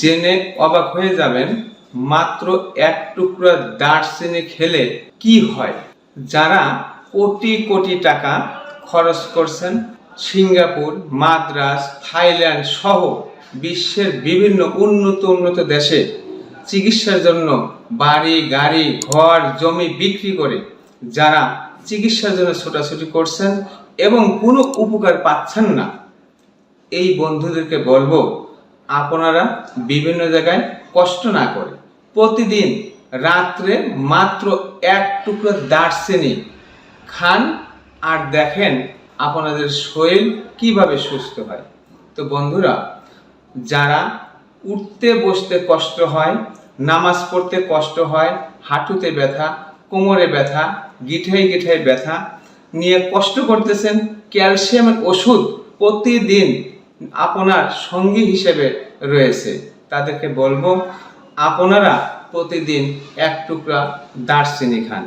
জেনে অবাক হয়ে যাবেন মাত্র এক টুকরা দারচিনি খেলে কি হয়। যারা কোটি কোটি টাকা খরচ করছেন, সিঙ্গাপুর মাদ্রাজ থাইল্যান্ড সহ বিশ্বের বিভিন্ন উন্নত উন্নত দেশে চিকিৎসার জন্য বাড়ি, গাড়ি, ঘর, জমি বিক্রি করে যারা চিকিৎসার জন্য ছোটাছুটি করছেন এবং কোনো উপকার পাচ্ছেন না। এই বন্ধুদেরকে বলব আপনারা বিভিন্ন জায়গায় কষ্ট না করে প্রতিদিন রাত্রে মাত্র এক টুকরো দারচিনি খান আর দেখেন আপনাদের শরীর কীভাবে সুস্থ হয়। তো বন্ধুরা, যারা উঠতে বসতে কষ্ট হয়, নামাজ পড়তে কষ্ট হয়, হাঁটুতে ব্যথা, কোমরে ব্যথা গিঠাই গিঠাই ব্যথা নিয়ে কষ্ট করতেছেন, ক্যালসিয়ামের ওষুধ প্রতিদিন আপনার সঙ্গী হিসেবে রয়েছে। তাদেরকে বলব আপনারা প্রতিদিন এক টুকরা দারচিনি খান।